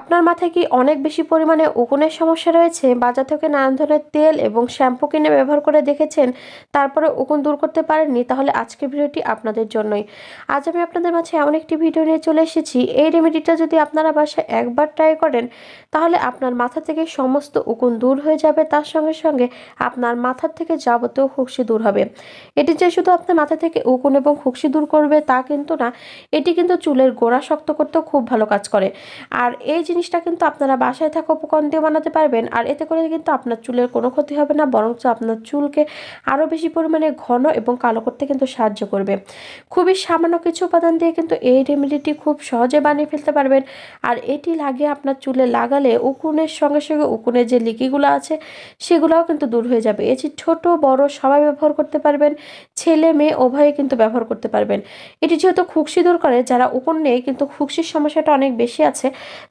আপনার মাথায় কি অনেক বেশি পরিমাণে উকুনের সমস্যা রয়েছে? বাজার থেকে নানান ধরনের তেল এবং শ্যাম্পু কিনে ব্যবহার করে দেখেছেন, তারপরে উকুন দূর করতে পারেননি, তাহলে আজকের ভিডিওটি আপনাদের জন্যই। আজ আমি আপনাদের মাঝে এমন একটি ভিডিও নিয়ে চলে এসেছি। এই রেমেডিটা যদি আপনারা বাসায় একবার ট্রাই করেন, তাহলে আপনার মাথা থেকে সমস্ত উকুন দূর হয়ে যাবে। তার সঙ্গে সঙ্গে আপনার মাথার থেকে যাবতীয় খুকসি দূর হবে। এটি যে শুধু আপনার মাথা থেকে উকুন এবং খুকসি দূর করবে তা কিন্তু না, এটি কিন্তু চুলের গোড়া শক্ত করতেও খুব ভালো কাজ করে। আর এই জিনিসটা কিন্তু আপনারা বাসায় থাকা উপকরণ দিয়ে বানাতে পারবেন। আর এতে করে কিন্তু আপনার চুলের কোনো ক্ষতি হবে না, বরঞ্চ আপনার চুলকে আরও বেশি পরিমাণে ঘন এবং কালো করতে কিন্তু সাহায্য করবে। খুবই সামান্য কিছু উপাদান দিয়ে কিন্তু এই রেমেডিটি খুব সহজে বানিয়ে ফেলতে পারবেন। আর এটি লাগিয়ে আপনার চুলে লাগালে উকুনের সঙ্গে সঙ্গে উকুনের যে লিকিগুলো আছে, সেগুলোও কিন্তু দূর হয়ে যাবে। এটি ছোট, বড় সবাই ব্যবহার করতে পারবেন, ছেলে, মেয়ে উভয়ে কিন্তু ব্যবহার করতে পারবেন। এটি যেহেতু খুকসি দূর করে, যারা উকুন নেই কিন্তু খুকসির সমস্যাটা অনেক বেশি আছে,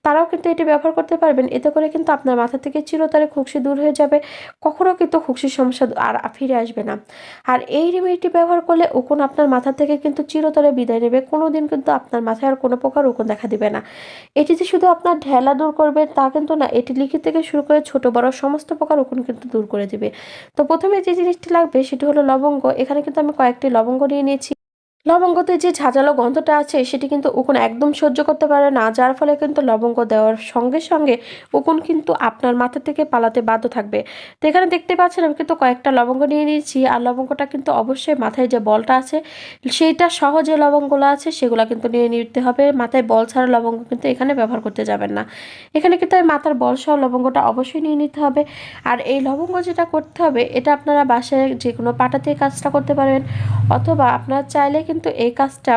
তারাও কিন্তু এটি ব্যবহার করতে পারবেন। এতে করে কিন্তু আপনার মাথা থেকে চিরতরে খুকসি দূর হয়ে যাবে। কখনো কিন্তু খুকসির সমস্যা আর ফিরে আসবে না। আর এই রেমেডিটি ব্যবহার করলে উকুন আপনার মাথা থেকে কিন্তু চিরতরে বিদায় নেবে। কোনো দিন কিন্তু আপনার মাথায় আর কোনো প্রকার উকুন দেখা দিবে না। এটি যে শুধু আপনার ঢেলা দূর করবে তা কিন্তু না, এটি লিখিত থেকে শুরু করে ছোট, বড় সমস্ত প্রকার উকুন কিন্তু দূর করে দিবে। তো প্রথমে যে জিনিসটি লাগবে সেটি হলো লবঙ্গ। এখানে কিন্তু আমি কয়েকটি লবঙ্গ নিয়ে নিয়েছি। লবঙ্গতে যে ঝাঁঝালো গন্ধটা আছে, সেটি কিন্তু উকুন একদম সহ্য করতে পারে না, যার ফলে কিন্তু লবঙ্গ দেওয়ার সঙ্গে সঙ্গে উকুন কিন্তু আপনার মাথা থেকে পালাতে বাধ্য থাকবে। তো এখানে দেখতে পাচ্ছেন, আমি কিন্তু কয়েকটা লবঙ্গ নিয়ে নিয়েছি, আর লবঙ্গটা কিন্তু অবশ্যই মাথায় যে বলটা আছে, সেইটা সহ যে লবঙ্গগুলো আছে, সেগুলো কিন্তু নিয়ে নিতে হবে। মাথায় বল ছাড়া লবঙ্গ কিন্তু এখানে ব্যবহার করতে যাবেন না। এখানে কিন্তু আমি মাথার বল সহ লবঙ্গটা অবশ্যই নিয়ে নিতে হবে। আর এই লবঙ্গ যেটা করতে হবে, এটা আপনারা বাসায় যে কোনো পাটাতে কাজটা করতে পারবেন, অথবা আপনারা চাইলে কিন্তু এই কাজটা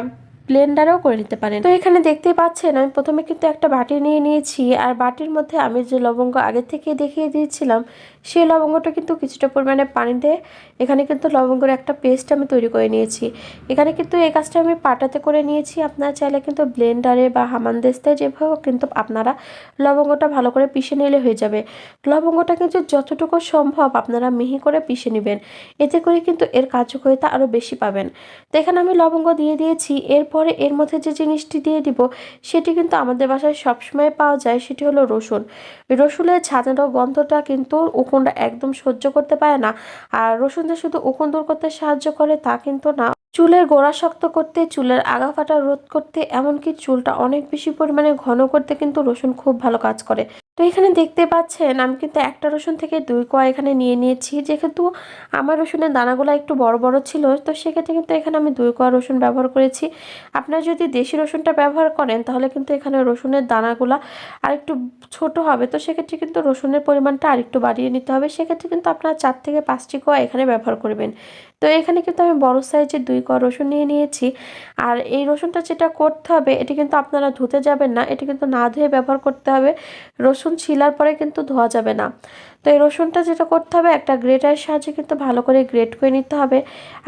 ব্লেন্ডারেও করে নিতে পারেন। তো এখানে দেখতেই পাচ্ছেন, আমি প্রথমে কিন্তু একটা বাটি নিয়ে নিয়েছি, আর বাটির মধ্যে আমি যে লবঙ্গ আগে থেকে দেখিয়ে দিয়েছিলাম সেই লবঙ্গটা কিন্তু কিছুটা পরিমাণে পানি দিয়ে এখানে কিন্তু লবঙ্গের একটা পেস্ট আমি তৈরি করে নিয়েছি। এখানে কিন্তু এই কাজটা আমি পাটাতে করে নিয়েছি। আপনারা চাইলে কিন্তু ব্লেন্ডারে বা হামানদেস্তায় যেভাবে কিন্তু আপনারা লবঙ্গটা ভালো করে পিষে নিলে হয়ে যাবে। লবঙ্গটা কিন্তু যতটুকু সম্ভব আপনারা মিহি করে পিষে নেবেন। এতে করে কিন্তু এর কার্যকারিতা আরও বেশি পাবেন। তো এখানে আমি লবঙ্গ দিয়ে দিয়েছি। এরপরে এর মধ্যে যে জিনিসটি দিয়ে দিব, সেটি কিন্তু আমাদের বাসায় সবসময় পাওয়া যায়, সেটি হলো রসুন। রসুনের ছাঁচানো গন্ধটা কিন্তু উকুনটা একদম সহ্য করতে পারে না। আর রসুন যে শুধু উকুন দূর করতে সাহায্য করে তা কিন্তু না। চুলের গোড়া শক্ত করতে, চুলের আগা ফাটা রোধ করতে, এমনকি চুলটা অনেক বেশি পরিমাণে ঘন করতে কিন্তু রসুন খুব ভালো কাজ করে। তো এখানে দেখতে পাচ্ছেন, আমি কিন্তু একটা রসুন থেকে দুই কোয়া এখানে নিয়ে নিয়েছি। যেহেতু আমার রসুনের দানাগুলো একটু বড় বড় ছিল, তো সেক্ষেত্রে কিন্তু এখানে আমি দুই কোয়া রসুন ব্যবহার করেছি। আপনারা যদি দেশি রসুনটা ব্যবহার করেন, তাহলে কিন্তু এখানে রসুনের দানাগুলো আর একটু ছোট হবে। তো সেক্ষেত্রে কিন্তু রসুনের পরিমাণটা আরেকটু বাড়িয়ে নিতে হবে। সেক্ষেত্রে কিন্তু আপনারা চার থেকে পাঁচটি কোয়া এখানে ব্যবহার করবেন। তো এখানে কিন্তু আমি বড় সাইজের দুই কোয়া রসুন নিয়ে নিয়েছি। আর এই রসুনটা যেটা করতে হবে, এটি কিন্তু আপনারা ধুতে যাবেন না, এটি কিন্তু না ধুয়ে ব্যবহার করতে হবে। রসুন ছিলার পরে কিন্তু ধোয়া যাবে না। তো এই রসুনটা যেটা করতে হবে, একটা গ্রেটারের সাহায্যে কিন্তু ভালো করে গ্রেট করে নিতে হবে।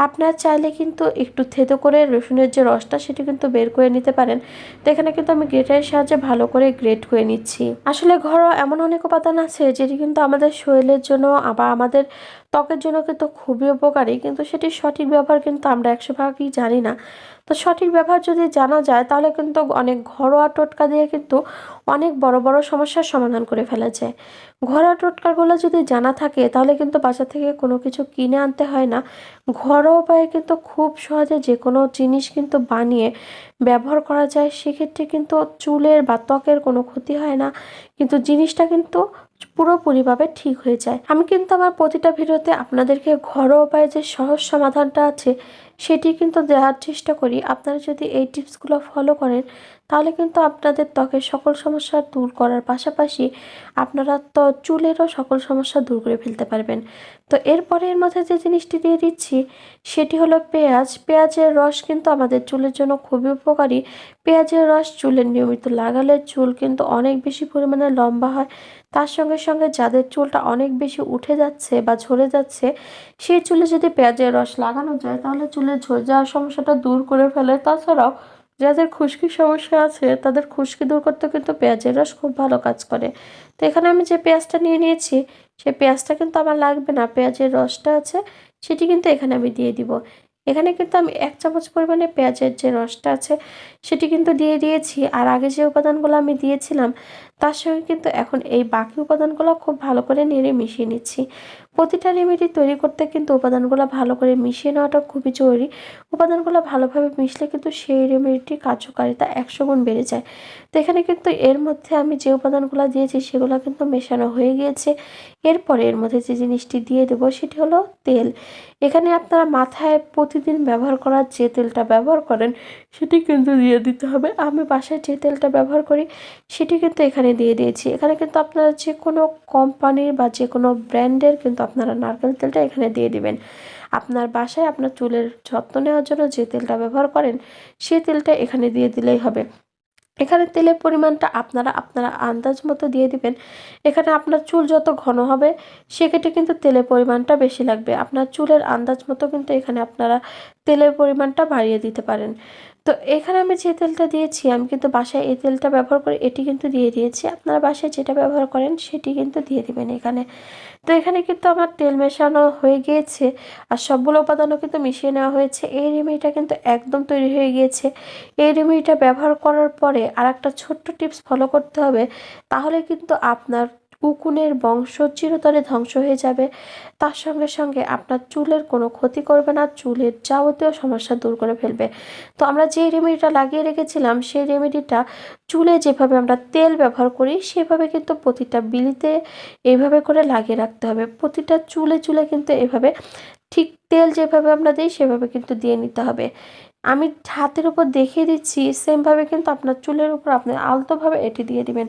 আপনার চাইলে কিন্তু একটু থেতো করে রসুনের যে রসটা, সেটি কিন্তু বের করে নিতে পারেন। তো এখানে কিন্তু আমি গ্রেটারের সাহায্যে ভালো করে গ্রেট করে নিচ্ছি। আসলে ঘরোয়া এমন অনেক উপাদান আছে, যেটি কিন্তু আমাদের শরীরের জন্য আবার আমাদের ত্বকের জন্য কিন্তু খুবই উপকারী, কিন্তু সেটির সঠিক ব্যবহার কিন্তু আমরা একশো ভাগই জানি না। তো সঠিক ব্যবহার যদি জানা যায়, তাহলে কিন্তু অনেক ঘরোয়া টোটকা দিয়ে কিন্তু অনেক বড় বড় সমস্যার সমাধান করে ফেলা যায় ঘরোয়া টোটকাগুলো যদি জানা থাকে, তাহলে কিন্তু বাজার থেকে কোনো কিছু কিনে আনতে হয় না। ঘরোয়া উপায়ে কিন্তু খুব সহজে যে কোনো জিনিস কিন্তু বানিয়ে ব্যবহার করা যায়। সেক্ষেত্রে কিন্তু চুলের বা ত্বকের কোনো ক্ষতি হয় না। কিন্তু জিনিসটা কিন্তু পুরোপুরিভাবে ঠিক হয়ে যায়। আমি কিন্তু আমার প্রতিটা ভিডিওতে আপনাদেরকে ঘরোয়া উপায়ে যে সহজ সমাধানটা আছে সেটি কিন্তু দেওয়ার চেষ্টা করি। আপনারা যদি এই টিপসগুলো ফলো করেন, তাহলে কিন্তু আপনাদের ত্বকের সকল সমস্যা দূর করার পাশাপাশি আপনারা তো চুলেরও সকল সমস্যা দূর করে ফেলতে পারবেন। তো এরপরে এর মধ্যে যে জিনিসটি দিয়ে দিচ্ছি, সেটি হলো পেঁয়াজ। পেঁয়াজের রস কিন্তু আমাদের চুলের জন্য খুবই উপকারী। পেঁয়াজের রস চুলের নিয়মিত লাগালে চুল কিন্তু অনেক বেশি পরিমাণে লম্বা হয়। তার সঙ্গে সঙ্গে যাদের চুলটা অনেক বেশি উঠে যাচ্ছে বা ঝরে যাচ্ছে, সেই চুলে যদি পেঁয়াজের রস লাগানো যায়, তাহলে চুলের ঝরে যাওয়ার সমস্যাটা দূর করে ফেলে, তাছাড়াও যাদের খুশকির সমস্যা আছে, তাদের খুশকি দূর করতে কিন্তু পেঁয়াজের রস খুব ভালো কাজ করে। তো এখানে আমি যে পেঁয়াজটা নিয়ে নিয়েছি সেই পেঁয়াজটা কিন্তু আমার লাগবে না। পেঁয়াজের রসটা আছে, সেটি কিন্তু এখানে আমি দিয়ে দিব। এখানে কিন্তু আমি এক চামচ পরিমাণে পেঁয়াজের যে রসটা আছে, সেটি কিন্তু দিয়ে দিয়েছি। আর আগে যে উপাদানগুলো আমি দিয়েছিলাম তার সঙ্গে কিন্তু এখন এই বাকি উপাদানগুলো খুব ভালো করে নেড়ে মিশিয়ে নিচ্ছি। প্রতিটা রেমেডি তৈরি করতে কিন্তু উপাদানগুলো ভালো করে মিশিয়ে নেওয়াটা খুবই জরুরি। উপাদানগুলো ভালোভাবে মিশলে কিন্তু সেই রেমেডিটির কার্যকারিতা একশো গুণ বেড়ে যায়। তো এখানে কিন্তু এর মধ্যে আমি যে উপাদানগুলো দিয়েছি সেগুলো কিন্তু মেশানো হয়ে গিয়েছে। এরপরে এর মধ্যে যে জিনিসটি দিয়ে দেবো সেটি হলো তেল। এখানে আপনারা মাথায় প্রতিদিন ব্যবহার করার যে তেলটা ব্যবহার করেন, সেটি কিন্তু দিয়ে দিতে হবে। আমি বাসায় যে তেলটা ব্যবহার করি, সেটি কিন্তু এখানে দিয়ে দিয়েছি। এখানে কিন্তু আপনারা যে কোনো কোম্পানির বা যে কোনো ব্র্যান্ডের কিন্তু আপনারা নারকেল তেলটা এখানে দিয়ে দিবেন। আপনার বাসায় আপনার চুলের যত্ন নেওয়ার জন্য যে তেলটা ব্যবহার করেন সেই তেলটা এখানে দিয়ে দিলেই হবে। এখানে তেলের পরিমাণটা আপনারা আপনারা আন্দাজ মতো দিয়ে দিবেন। এখানে আপনার চুল যত ঘন হবে, সেক্ষেত্রে কিন্তু তেলের পরিমাণটা বেশি লাগবে। আপনার চুলের আন্দাজ মতো কিন্তু এখানে আপনারা তেলের পরিমাণটা বাড়িয়ে দিতে পারেন। তো এখানে আমি যে তেলটা দিয়েছি, আমি কিন্তু বাসায় এই তেলটা ব্যবহার করি এটি কিন্তু দিয়ে দিয়েছি। আপনারা বাসায় যেটা ব্যবহার করেন, সেটি কিন্তু দিয়ে দিবেন এখানে। তো এখানে কিন্তু আমার তেল মেশানো হয়ে গিয়েছে আর সবগুলো উপাদানও কিন্তু মিশিয়ে নেওয়া হয়েছে। এই রেমেডিটা কিন্তু একদম তৈরি হয়ে গিয়েছে। এই রেমেডিটা ব্যবহার করার পরে আর একটা ছোট্ট টিপস ফলো করতে হবে। তাহলে কিন্তু আপনার উকুনের বংশ চিরতরে ধ্বংস হয়ে যাবে। তার সঙ্গে সঙ্গে আপনার চুলের কোনো ক্ষতি করবে না, চুলের যাবতীয় সমস্যা দূর করে ফেলবে। তো আমরা যে রেমেডিটা লাগিয়ে রেখেছিলাম, সেই রেমেডিটা চুলে যেভাবে আমরা তেল ব্যবহার করি, সেভাবে কিন্তু প্রতিটা বিলিতে এইভাবে করে লাগিয়ে রাখতে হবে। প্রতিটা চুলে চুলে কিন্তু এভাবে ঠিক তেল যেভাবে আমরা দিই, সেভাবে কিন্তু দিয়ে নিতে হবে। আমি হাতের উপর দেখিয়ে দিচ্ছি সেমভাবে কিন্তু আপনার চুলের উপর আপনি আলতোভাবে এটি দিয়ে দিবেন।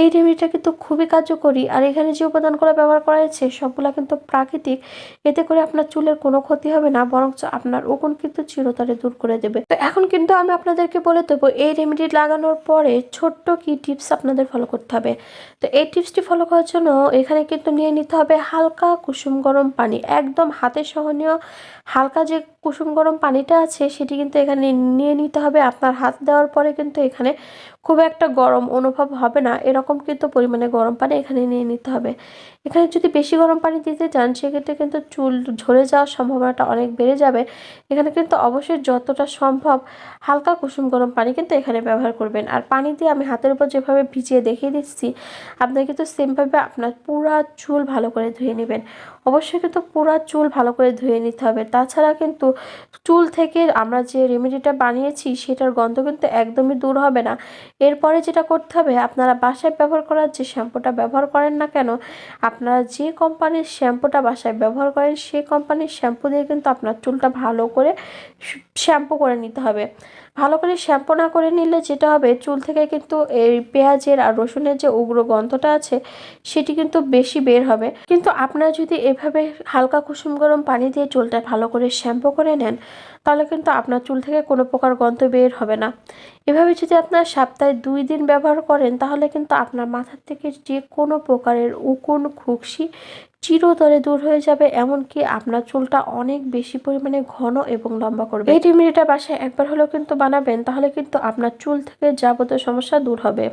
এই রেমেডিটা কিন্তু খুবই কার্যকরী। আর এখানে যে উপাদানগুলো ব্যবহার করা হয়েছে, সবগুলো কিন্তু প্রাকৃতিক। এতে করে আপনার চুলের কোনো ক্ষতি হবে না, বরঞ্চ আপনার উকুন কিন্তু চিরতরে দূর করে দেবে। তো এখন কিন্তু আমি আপনাদেরকে বলে দেবো, এই রেমেডি লাগানোর পরে ছোট্ট কি টিপস আপনাদের ফলো করতে হবে। তো এই টিপসটি ফলো করার জন্য এখানে কিন্তু নিয়ে নিতে হবে হালকা কুসুম গরম পানি, একদম হাতে সহনীয় হালকা যে কুসুম গরম পানিটা আছে, সেটি কিন্তু এখানে নিয়ে নিতে হবে। আপনার হাত দেওয়ার পরে কিন্তু এখানে খুব একটা গরম অনুভব হবে না। এরকম কিন্তু পরিমাণে গরম পানি এখানে নিয়ে নিতে হবে। এখানে যদি বেশি গরম পানি দিতে চান, সেক্ষেত্রে কিন্তু চুল ঝরে যাওয়ার সম্ভাবনাটা অনেক বেড়ে যাবে। এখানে কিন্তু অবশ্যই যতটা সম্ভব হালকা কুসুম গরম পানি কিন্তু এখানে ব্যবহার করবেন। আর পানি দিয়ে আমি হাতের উপর যেভাবে ভিজিয়ে দেখিয়ে দিচ্ছি আপনার কিন্তু সেমভাবে আপনার পুরা চুল ভালো করে ধুয়ে নেবেন। অবশ্যই কিন্তু পুরা চুল ভালো করে ধুয়ে নিতে হবে। তাছাড়া কিন্তু চুল থেকে আমরা যে রেমেডিটা বানিয়েছি, সেটার গন্ধ কিন্তু একদমই দূর হবে না। এরপরে যেটা করতে হবে, আপনারা বাসায় ব্যবহার করার যে শ্যাম্পুটা ব্যবহার করেন না কেন, আপনারা যে কোম্পানির শ্যাম্পুটা বাসায় ব্যবহার করেন সেই কোম্পানির শ্যাম্পু দিয়ে কিন্তু আপনার চুলটা ভালো করে শ্যাম্পু করে নিতে হবে। ভালো করে শ্যাম্পু না করে নিলে যেটা হবে, চুল থেকে কিন্তু এই পেঁয়াজের আর রসুনের যে উগ্র গন্ধটা আছে, সেটি কিন্তু বেশি বের হবে। কিন্তু আপনারা যদি এভাবে হালকা কুসুম গরম পানি দিয়ে চুলটা ভালো করে শ্যাম্পু করে নেন, তাহলে কিন্তু আপনার চুল থেকে কোনো প্রকার গন্ধ বের হবে না। এভাবে যদি আপনার সপ্তাহে দুই দিন ব্যবহার করেন, তাহলে কিন্তু আপনার মাথার থেকে যে কোনো প্রকারের উকুন, খুকসি চিরতরে দূর হয়ে যাবে। এমনকি আপনার চুলটা অনেক বেশি পরিমাণে ঘন এবং লম্বা করবে। এই রেমেডিটা বাসায় একবার হলেও কিন্তু বানাবেন, তাহলে কিন্তু আপনার চুল থেকে যাবতীয় সমস্যা দূর হবে।